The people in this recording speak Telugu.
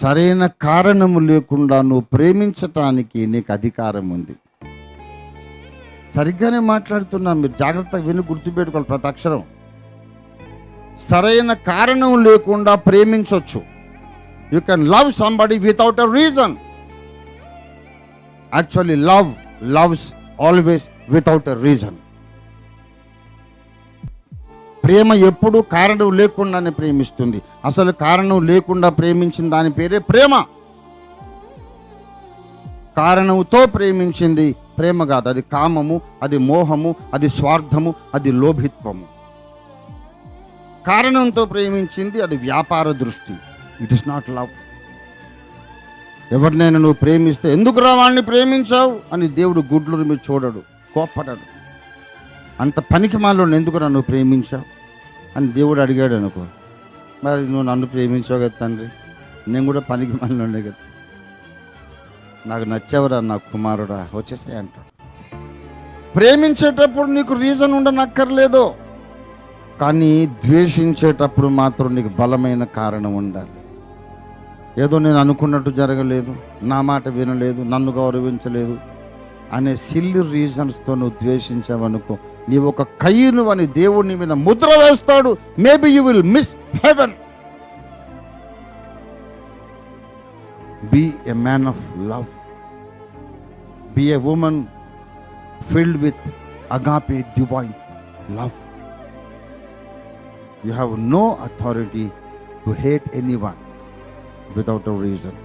సరైన కారణము లేకుండా నువ్వు ప్రేమించటానికి నీకు అధికారం ఉంది. సరిగ్గానే మాట్లాడుతున్నా మీరు జాగ్రత్తగా విని గుర్తుపెట్టుకోవాలి ప్రతి అక్షరం. సరైన కారణం లేకుండా ప్రేమించవచ్చు you can love somebody without a reason actually love loves always without a reason ప్రేమ ఎప్పుడు కారణం లేకుండానే ప్రేమిస్తుంది. అసలు కారణం లేకుండా ప్రేమించిన దాని పేరే ప్రేమ. కారణంతో ప్రేమించింది ప్రేమ కాదు. అది కామము అది మోహము అది స్వార్థము అది లోభిత్వము. కారణంతో ప్రేమించింది అది వ్యాపార దృష్టి. ఇట్ ఇస్ నాట్ లవ్ ఎవరినైనా నువ్వు ప్రేమిస్తే ఎందుకు రా వాడిని ప్రేమించావు? అని దేవుడు గుడ్లు మీరు చూడడు కోప్పడడు. అంత పనికి మాలో ఎందుకు నువ్వు ప్రేమించావు? అని దేవుడు అడిగాడు అనుకో. మరి నువ్వు నన్ను ప్రేమించావు కదా తండ్రి. నేను కూడా పనికి మాలోనే కదా. నాకు నచ్చావురా నా కుమారుడా వచ్చేసాయి అంటాడు ప్రేమించేటప్పుడు నీకు రీజన్ ఉండనక్కర్లేదు. కానీ ద్వేషించేటప్పుడు మాత్రం నీకు బలమైన కారణం ఉండాలి. ఏదో నేను అనుకున్నట్టు జరగలేదు నా మాట వినలేదు నన్ను గౌరవించలేదు అనే సిల్లి రీజన్స్తో నువ్వు ద్వేషించావనుకో నీవు ఒక కయ్యను అని దేవుడు నీ మీద ముద్ర వేస్తాడు maybe you will miss heaven be a man of love be a woman filled with agape divine love you have no authority to hate anyone without a reason.